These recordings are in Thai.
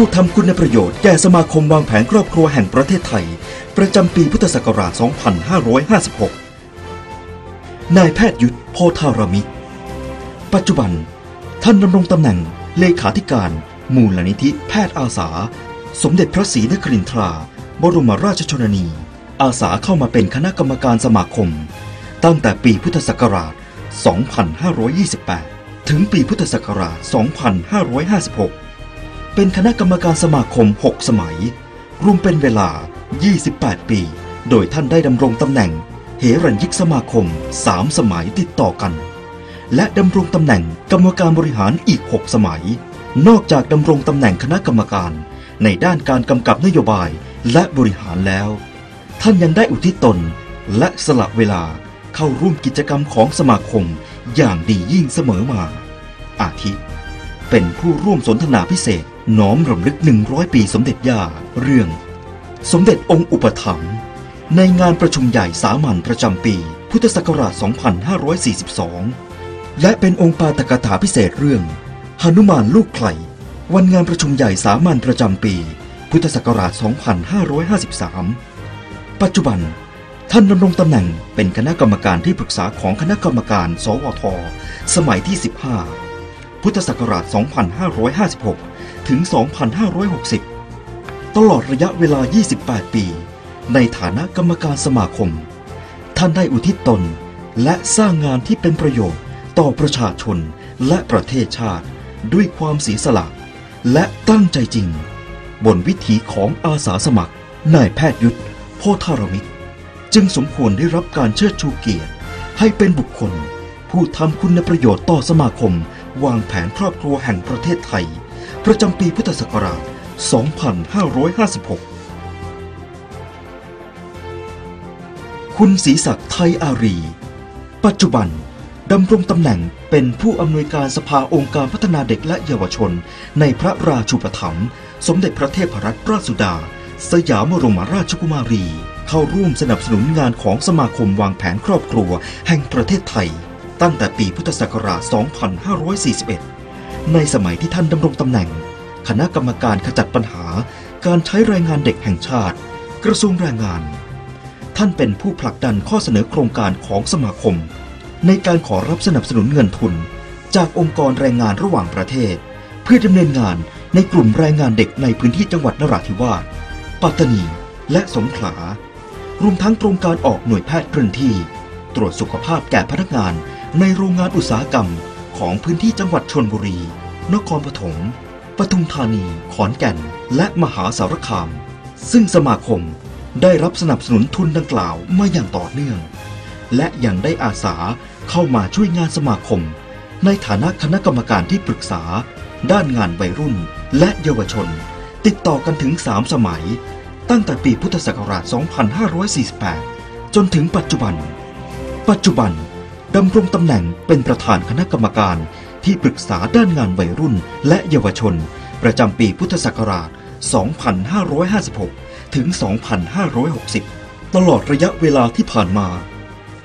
ผู้ทำคุณประโยชน์แก่สมาคมวางแผนครอบครัวแห่งประเทศไทย ประจำปีพุทธศักราช 2556 นายแพทย์ยุทธโพธารามิ ปัจจุบัน ท่านดำรงตำแหน่งเลขาธิการ มูลนิธิแพทย์อาสา สมเด็จพระศรีนครินทรา บรมราชชนนี อาสาเข้ามาเป็นคณะกรรมการสมาคม ตั้งแต่ปีพุทธศักราช 2528 ถึงปีพุทธศักราช 2556 เป็นคณะกรรมการสมาคม 6 สมัย รวมเป็นเวลา 28 ปี โดยท่านได้ดำรงตำแหน่งเหรัญยิกสมาคม 3 สมัยติดต่อกัน และดำรงตำแหน่งกรรมการบริหารอีก 6 สมัย นอกจากดำรงตำแหน่งคณะกรรมการ ในด้านการกำกับนโยบายและบริหารแล้ว ท่านยังได้อุทิศตนและสละเวลาเข้าร่วมกิจกรรมของสมาคมอย่างดียิ่งเสมอมา อาทิ เป็นผู้ร่วมสนทนาพิเศษ น้อมรำลึก100ปีสมเด็จย่าเรื่อง สมเด็จองค์อุปถัมภ์ในงานประชุมใหญ่สามัญประจำปี พุทธศักราช 2542 และเป็นองค์ปาตกถาพิเศษเรื่องหนุมานลูกไข่วันงานประชุมใหญ่สามัญประจำปี พุทธศักราช 2553 ปัจจุบัน ท่านดำรงตำแหน่งเป็นคณะกรรมการที่ปรึกษาของคณะกรรมการ สวท สมัยที่ 15 พุทธศักราช 2556 ถึง 2560 ตลอดระยะเวลา 28 ปี ในฐานะกรรมการสมาคม ท่านได้อุทิศตนและสร้างงานที่เป็นประโยชน์ต่อประชาชนและประเทศชาติ ด้วยความเสียสละและตั้งใจจริง บนวิถีของอาสาสมัครนายแพทย์ยุทธโพธารมิตร จึงสมควรได้รับการเชิดชูเกียรติ ให้เป็นบุคคล ผู้ทำคุณประโยชน์ต่อสมาคม วางแผนครอบครัวแห่งประเทศไทย ประจำปีพุทธศักราช 2556คุณศรีศักดิ์ไทยอารี ปัจจุบันดำรงตำแหน่งเป็นผู้อำนวยการสภาองค์การพัฒนาเด็กและเยาวชน ในพระราชูปถัมภ์สมเด็จพระเทพรัตนราชสุดา สยามบรมราชกุมารี เข้าร่วมสนับสนุนงานของสมาคมวางแผนครอบครัวแห่งประเทศไทย ตั้งแต่ปีพุทธศักราช 2541 ในสมัยที่ท่านดำรงตำแหน่ง คณะกรรมการขจัดปัญหาการใช้แรงงานเด็กแห่งชาติ กระทรวงแรงงาน ท่านเป็นผู้ผลักดันข้อเสนอโครงการของสมาคม ในการขอรับสนับสนุนเงินทุน จากองค์กรแรงงานระหว่างประเทศ เพื่อดำเนินงานในกลุ่มแรงงานเด็กในพื้นที่จังหวัดนราธิวาสปัตตานีและสงขลารวมทั้งโครงการออกหน่วยแพทย์เคลื่อนที่ ตรวจสุขภาพแก่พนักงานในโรงงานอุตสาหกรรม ของพื้นที่จังหวัดชนบุรี นครปฐม ปทุมธานี ขอนแก่น และมหาสารคาม ซึ่งสมาคมได้รับสนับสนุนทุนดังกล่าวมาอย่างต่อเนื่อง และยังได้อาสาเข้ามาช่วยงานสมาคม ในฐานะคณะกรรมการที่ปรึกษา ด้านงานวัยรุ่นและเยาวชน ติดต่อกันถึง 3 สมัย ตั้งแต่ปีพุทธศักราช 2548 จนถึงปัจจุบัน ปัจจุบัน ดำรงตำแหน่งเป็นประธานคณะกรรมการที่ปรึกษาด้านงานวัยรุ่นและเยาวชน ประจำปีพุทธศักราช 2556 ถึง 2560 ตลอดระยะเวลาที่ผ่านมา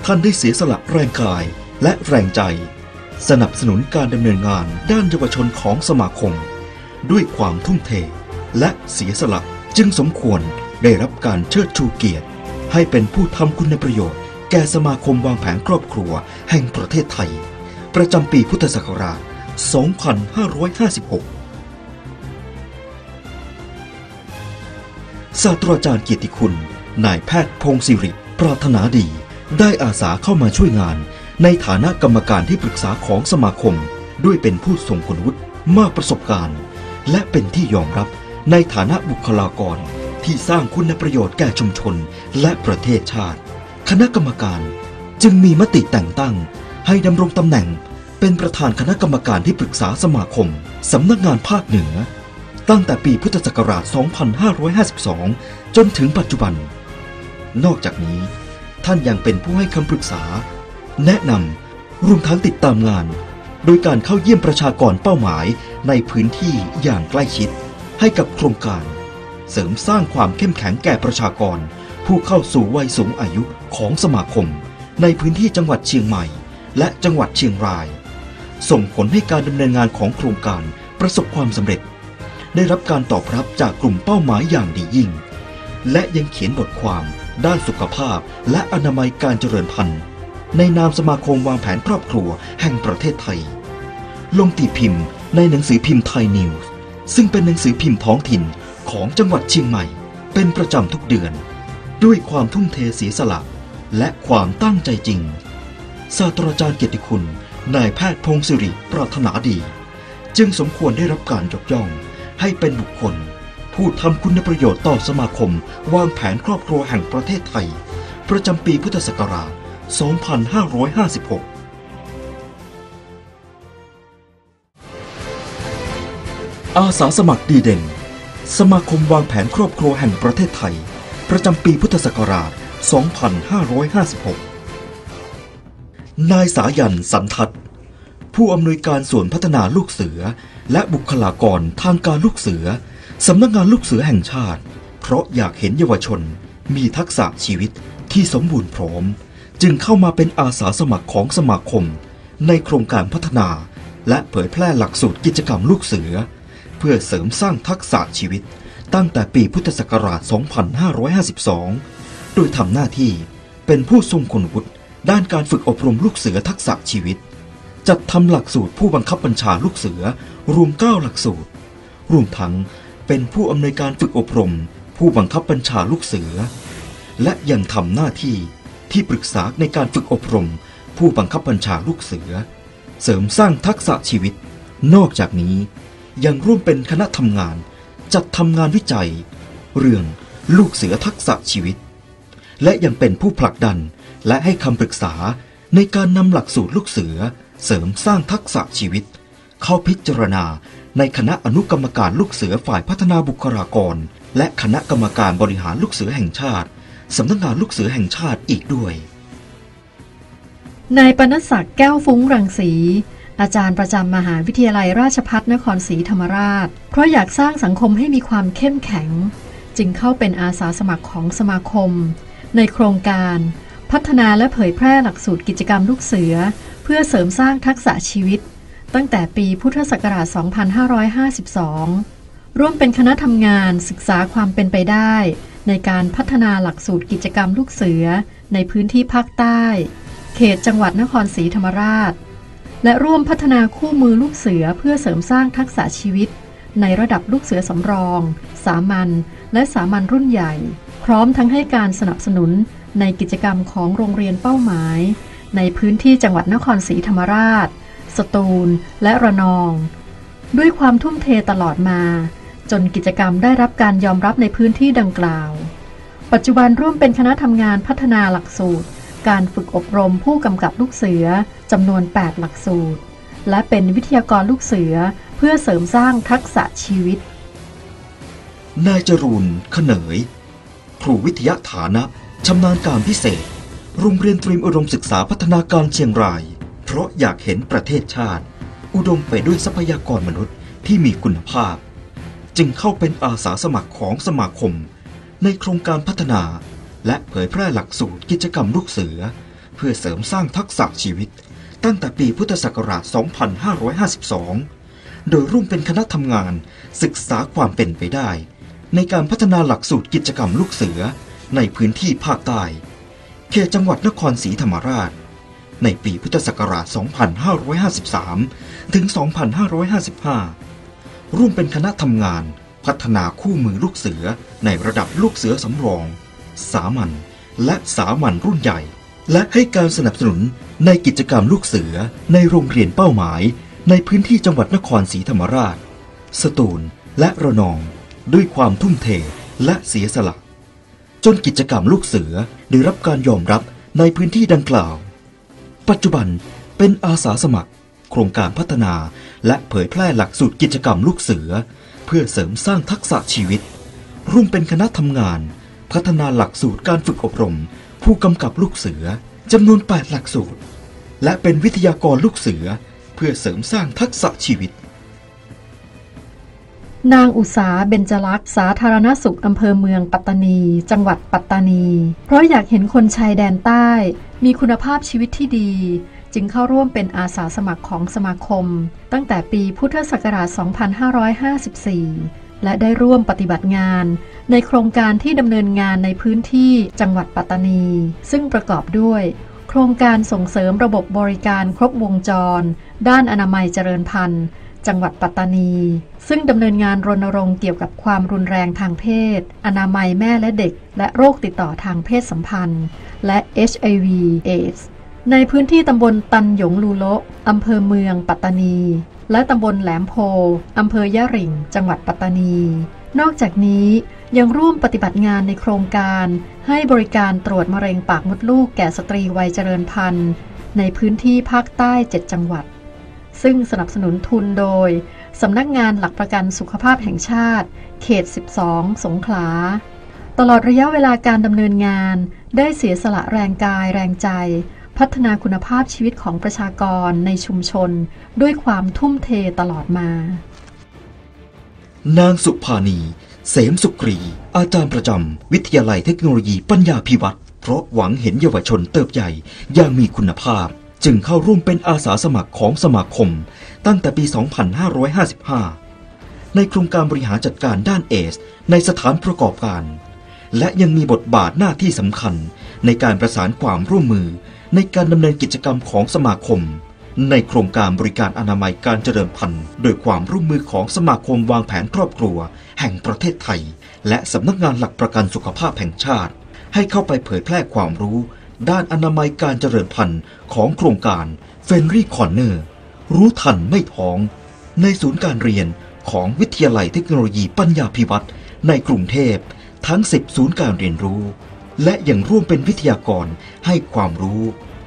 ท่านได้เสียสละแรงกายและแรงใจ สนับสนุนการดำเนินงานด้านเยาวชนของสมาคม ด้วยความทุ่มเท และเสียสละจึงสมควรได้รับการเชิดชูเกียรติ ให้เป็นผู้ทำคุณประโยชน์ แก่สมาคมวางแผนครอบครัวแห่งประเทศไทย ประจำปีพุทธศักราช 2556 ศาสตราจารย์เกียรติคุณ นายแพทย์พงศิริ ปรารถนาดี ได้อาสาเข้ามาช่วยงาน ในฐานะกรรมการที่ปรึกษาของสมาคม ด้วยเป็นผู้ทรงคุณวุฒิมากประสบการณ์ และเป็นที่ยอมรับในฐานะบุคลากรที่สร้างคุณประโยชน์แก่ชุมชนและประเทศชาติ คณะกรรมการจึงมีมติแต่งตั้ง ให้ดำรงตำแหน่งเป็นประธานคณะกรรมการที่ปรึกษาสมาคม สำนักงานภาคเหนือ ตั้งแต่ปีพุทธศักราช 2552 จนถึงปัจจุบัน นอกจากนี้ ท่านยังเป็นผู้ให้คำปรึกษา แนะนำรวมทั้งติดตามงาน โดยการเข้าเยี่ยมประชากรเป้าหมายในพื้นที่อย่างใกล้ชิด ให้กับโครงการ เสริมสร้างความเข้มแข็งแก่ประชากร ผู้เข้าสู่วัยสูงอายุของสมาคม ในพื้นที่จังหวัดเชียงใหม่ และจังหวัดเชียงราย ส่งผลให้การดำเนินงานของโครงการประสบความสำเร็จ ได้รับการตอบรับจากกลุ่มเป้าหมายอย่างดียิ่ง และยังเขียนบทความด้านสุขภาพและอนามัยการเจริญพันธุ์ ในนามสมาคมวางแผนครอบครัวแห่งประเทศไทย ลงตีพิมพ์ในหนังสือพิมพ์ไทยนิวส์ซึ่งเป็นหนังสือพิมพ์ท้องถิ่นของจังหวัดเชียงใหม่ เป็นประจำทุกเดือน ด้วยความทุ่มเทเสียสละ และความตั้งใจจริง ศาสตราจารย์เกียรติคุณ นายแพทย์พงศิริปรารถนาดี จึงสมควรได้รับการยกย่อง ให้เป็นบุคคล ผู้ทำคุณประโยชน์ต่อสมาคม วางแผนครอบครัวแห่งประเทศไทย ประจำปีพุทธศักราช 2556อาสาสมัครดีเด่น สมาคมวางแผนครอบครัวแห่งประเทศไทย ประจำปีพุทธศักราช 2556 นายสายันสันทัศน์ผู้อำนวยการส่วนพัฒนาลูกเสือ และบุคลากรทางการลูกเสือ สำนักงานลูกเสือแห่งชาติ เพราะอยากเห็นเยาวชน มีทักษะชีวิตที่สมบูรณ์พร้อม จึงเข้ามาเป็นอาสาสมัครของสมาคม ในโครงการพัฒนา และเผยแพร่หลักสูตรกิจกรรมลูกเสือ เพื่อเสริมสร้างทักษะชีวิต ตั้งแต่ปีพุทธศักราช 2552 โดยทำหน้าที่เป็นผู้ทรงคุณวุฒิด้านการฝึกอบรมลูกเสือทักษะชีวิต จัดทำหลักสูตรผู้บังคับบัญชาลูกเสือรวม 9 หลักสูตร รวมทั้งเป็นผู้อำนวยการฝึกอบรม ผู้บังคับบัญชาลูกเสือ และยังทำหน้าที่ที่ปรึกษาในการฝึกอบรม ผู้บังคับบัญชาลูกเสือ เสริมสร้างทักษะชีวิต นอกจากนี้ยังร่วมเป็นคณะทำงาน จัดทำงานวิจัย เรื่องลูกเสือทักษะชีวิต และยังเป็นผู้ผลักดันและให้คำปรึกษาในการนำหลักสูตรลูกเสือเสริมสร้างทักษะชีวิต เข้าพิจารณาในคณะอนุกรรมการลูกเสือฝ่ายพัฒนาบุคลากร และคณะกรรมการบริหารลูกเสือแห่งชาติสำนักงานลูกเสือแห่งชาติอีกด้วย นายปนศักดิ์แก้วฟุ้งรังสี อาจารย์ประจำมหาวิทยาลัยราชภัฏนครศรีธรรมราช เพราะอยากสร้างสังคมให้มีความเข้มแข็ง จึงเข้าเป็นอาสาสมัครของสมาคม ในโครงการ พัฒนาและเผยแพร่หลักสูตรกิจกรรมลูกเสือ เพื่อเสริมสร้างทักษะชีวิต ตั้งแต่ปีพุทธศักราช 2552 ร่วมเป็นคณะทำงานศึกษาความเป็นไปได้ ในการพัฒนาหลักสูตรกิจกรรมลูกเสือ ในพื้นที่ภาคใต้ เขตจังหวัดนครศรีธรรมราช และร่วมพัฒนาคู่มือลูกเสือเพื่อเสริมสร้างทักษะชีวิต ในระดับลูกเสือสำรอง สามัญและสามัญรุ่นใหญ่ พร้อมทั้งให้การสนับสนุนในกิจกรรมของโรงเรียนเป้าหมาย ในพื้นที่จังหวัดนครศรีธรรมราช สตูล และระนอง ด้วยความทุ่มเทตลอดมา จนกิจกรรมได้รับการยอมรับในพื้นที่ดังกล่าว ปัจจุบันร่วมเป็นคณะทำงานพัฒนาหลักสูตร การฝึกอบรมผู้กำกับลูกเสือ จำนวน 8 หลักสูตร และเป็นวิทยากรลูกเสือเพื่อเสริมสร้างทักษะชีวิต นายจรูนขเนย ครูวิทยาฐานะชำนาญการพิเศษ โรงเรียนเตรียมอุดมศึกษาพัฒนาการเชียงราย เพราะอยากเห็นประเทศชาติ อุดมไปด้วยทรัพยากรมนุษย์ที่มีคุณภาพ จึงเข้าเป็นอาสาสมัครของสมาคม ในโครงการพัฒนา และเผยแพร่หลักสูตรกิจกรรมลูกเสือ เพื่อเสริมสร้างทักษะชีวิต ตั้งแต่ปีพุทธศักราช 2552 โดยร่วมเป็นคณะทำงานศึกษาความเป็นไปได้ ในการพัฒนาหลักสูตรกิจกรรมลูกเสือในพื้นที่ภาคใต้ เขตจังหวัดนครศรีธรรมราช ในปีพุทธศักราช 2553 ถึง 2555 ร่วมเป็นคณะทำงานพัฒนาคู่มือลูกเสือในระดับลูกเสือสำรอง สามัญและสามัญรุ่นใหญ่ และให้การสนับสนุนในกิจกรรมลูกเสือในโรงเรียนเป้าหมาย ในพื้นที่จังหวัดนครศรีธรรมราช สตูลและระนอง ด้วยความทุ่มเทและเสียสละ จนกิจกรรมลูกเสือได้รับการยอมรับในพื้นที่ดังกล่าว ปัจจุบันเป็นอาสาสมัคร โครงการพัฒนาและเผยแพร่หลักสูตรกิจกรรมลูกเสือ เพื่อเสริมสร้างทักษะชีวิต ร่วมเป็นคณะทำงาน พัฒนาหลักสูตรการฝึกอบรม ผู้กำกับลูกเสือจำนวน 8 หลักสูตร และเป็นวิทยากรลูกเสือเพื่อเสริมสร้างทักษะชีวิต นางอุษาเบญจลักษณ์สาธารณสุขอำเภอเมืองปัตตานี จังหวัดปัตตานี เพราะอยากเห็นคนชายแดนใต้ มีคุณภาพชีวิตที่ดี จึงเข้าร่วมเป็นอาสาสมัครของสมาคม ตั้งแต่ปีพุทธศักราช 2554 และได้ร่วมปฏิบัติงาน ในโครงการที่ดำเนินงานในพื้นที่จังหวัดปัตตานี ซึ่งประกอบด้วย โครงการส่งเสริมระบบบริการครบวงจร ด้านอนามัยเจริญพันธุ์ จังหวัดปัตตานี ซึ่งดำเนินงานรณรงค์เกี่ยวกับความรุนแรงทางเพศ อนามัยแม่และเด็ก และโรคติดต่อทางเพศสัมพันธ์ และ HIV AIDS ในพื้นที่ตำบลตันหยงลูโละอำเภอเมืองปัตตานี และตำบลแหลมโพอำเภอยะริง จังหวัดปัตตานี นอกจากนี้ยังร่วมปฏิบัติงานในโครงการ ให้บริการตรวจมะเร็งปากมดลูกแก่สตรีวัยเจริญพันธุ์ ในพื้นที่ภาคใต้ 7 จังหวัด ซึ่งสนับสนุนทุนโดยสำนักงานหลักประกันสุขภาพแห่งชาติ เขต 12 สงขลา ตลอดระยะเวลาการดำเนินงานได้เสียสละแรงกายแรงใจ พัฒนาคุณภาพชีวิตของประชากรในชุมชน ด้วยความทุ่มเทตลอดมา นางสุภานี เสมสุกรี อาจารย์ประจำ วิทยาลัยเทคโนโลยีปัญญาพิวัตรเพราะหวังเห็นเยาวชนเติบใหญ่อย่างมีคุณภาพ จึงเข้าร่วมเป็นอาสาสมัครของสมาคม ตั้งแต่ปี 2555 ในโครงการบริหารจัดการด้านเอส ในสถานประกอบการ และยังมีบทบาทหน้าที่สำคัญในการประสานความร่วมมือ ในการดำเนินกิจกรรมของสมาคม ในโครงการบริการอนามัยการเจริญพันธุ์โดยความร่วมมือของสมาคมวางแผนครอบครัว แห่งประเทศไทย และสำนักงานหลักประกันสุขภาพแห่งชาติ ให้เข้าไปเผยแพร่ความรู้ ด้านอนามัยการเจริญพันธุ์ของโครงการเฟนรี่คอนเนอร์รู้ทันไม่ท้อง ในศูนย์การเรียนของวิทยาลัยเทคโนโลยีปัญญาพิวัตรในกรุงเทพทั้ง 10 ศูนย์การเรียนรู้ และยังร่วมเป็นวิทยากรให้ความรู้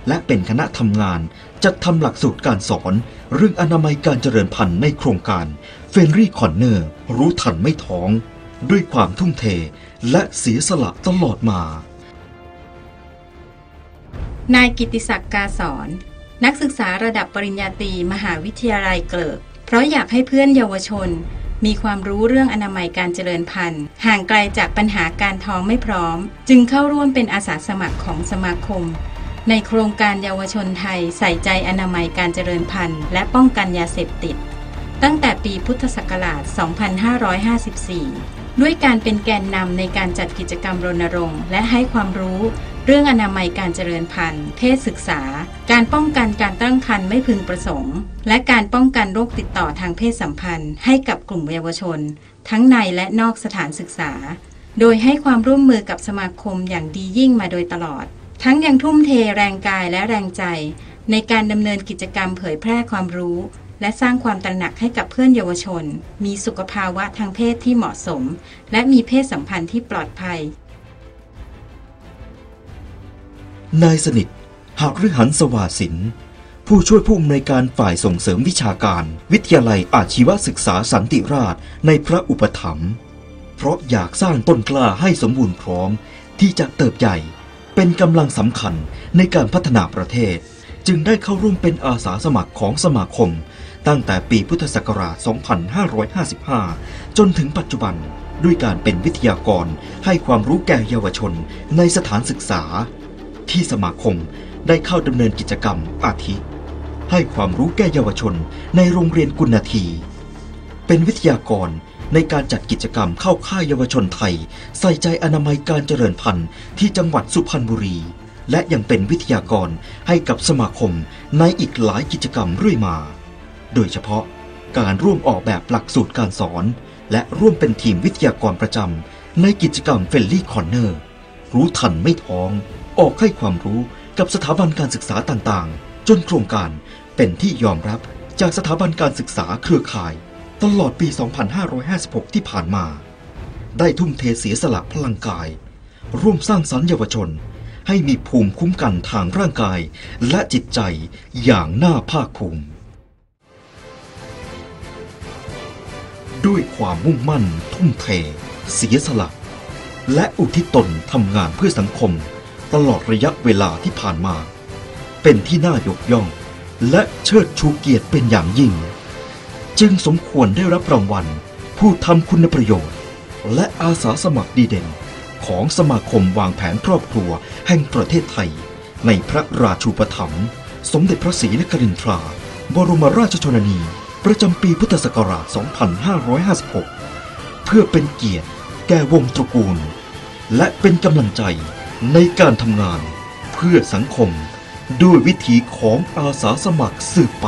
และเป็นคณะทำงานจัดทำหลักสูตรการสอน เรื่องอนามัยการเจริญพันธุ์ในโครงการเฟนรี่คอนเนอร์รู้ทันไม่ท้อง ด้วยความทุ่มเทและเสียสละตลอดมา นายกิติศักดิ์กาสอนนักศึกษาระดับปริญญาตรีมหาวิทยาลัยเกลิก เพราะอยากให้เพื่อนเยาวชน มีความรู้เรื่องอนามัยการเจริญพันธุ์ ห่างไกลจากปัญหาการท้องไม่พร้อม จึงเข้าร่วมเป็นอาสาสมัครของสมาคม ในโครงการเยาวชนไทยใส่ใจอนามัยการเจริญพันธุ์ และป้องกันยาเสพติด ตั้งแต่ปีพุทธศักราช 2554 ด้วยการเป็นแกนนำในการจัดกิจกรรมรณรงค์ และให้ความรู้ เรื่องอนามัยการเจริญพันธุ์ เพศศึกษา การป้องกันการตั้งครรภ์ไม่พึงประสงค์ และการป้องกันโรคติดต่อทางเพศสัมพันธ์ ให้กับกลุ่มเยาวชน ทั้งในและนอกสถานศึกษา โดยให้ความร่วมมือกับสมาคมอย่างดียิ่งมาโดยตลอด ทั้งยังทุ่มเทแรงกายและแรงใจ ในการดำเนินกิจกรรมเผยแพร่ความรู้และสร้างความตระหนักให้กับเพื่อนเยาวชน มีสุขภาวะทางเพศที่เหมาะสม และมีเพศสัมพันธ์ที่ปลอดภัย นายสนิท หากฤหันสวาสิน ผู้ช่วยผู้อำนวยการฝ่ายส่งเสริมวิชาการ วิทยาลัยอาชีวศึกษาสันติราชในพระอุปถัมภ์เพราะอยากสร้างต้นกล้าให้สมบูรณ์พร้อม ที่จะเติบใหญ่เป็นกำลังสำคัญในการพัฒนาประเทศ จึงได้เข้าร่วมเป็นอาสาสมัครของสมาคม ตั้งแต่ปีพุทธศักราช 2555 จนถึงปัจจุบันด้วยการเป็นวิทยากรให้ความรู้แก่เยาวชนในสถานศึกษา ที่สมาคมได้เข้าดำเนินกิจกรรมอาทิ ให้ความรู้แก่เยาวชนในโรงเรียนกุณที เป็นวิทยากรในการจัดกิจกรรมเข้าค่ายเยาวชนไทย ใส่ใจอนามัยการเจริญพันธุ์ที่จังหวัดสุพรรณบุรี และยังเป็นวิทยากรให้กับสมาคมในอีกหลายกิจกรรมเรื่อยมา โดยเฉพาะการร่วมออกแบบหลักสูตรการสอน และร่วมเป็นทีมวิทยากรประจำในกิจกรรมเฟลลี่คอนเนอร์ รู้ทันไม่ท้อง ออกให้ความรู้กับสถาบันการศึกษาต่างๆ จนโครงการเป็นที่ยอมรับจากสถาบันการศึกษาเครือข่าย ตลอดปี 2556 ที่ผ่านมา ได้ทุ่มเทเสียสละพลังกาย ร่วมสร้างสรรค์เยาวชน ให้มีภูมิคุ้มกันทางร่างกาย และจิตใจอย่างน่าภาคภูมิ ด้วยความมุ่งมั่นทุ่มเท เสียสละ และอุทิศตนทำงานเพื่อสังคม ตลอดระยะเวลาที่ผ่านมา เป็นที่น่ายกย่อง และเชิดชูเกียรติเป็นอย่างยิ่ง จึงสมควรได้รับรางวัล ผู้ทำคุณประโยชน์ และอาสาสมัครดีเด่น ของสมาคมวางแผนครอบครัวแห่งประเทศไทย ในพระราชูปถัมภ์สมเด็จพระศรีนครินทรา บรมราชชนนี ประจำปีพุทธศักราช 2556 เพื่อเป็นเกียรติแก่วงตระกูล และเป็นกำลังใจ ในการทำงานเพื่อสังคมด้วยวิธีของอาสาสมัครสืบไป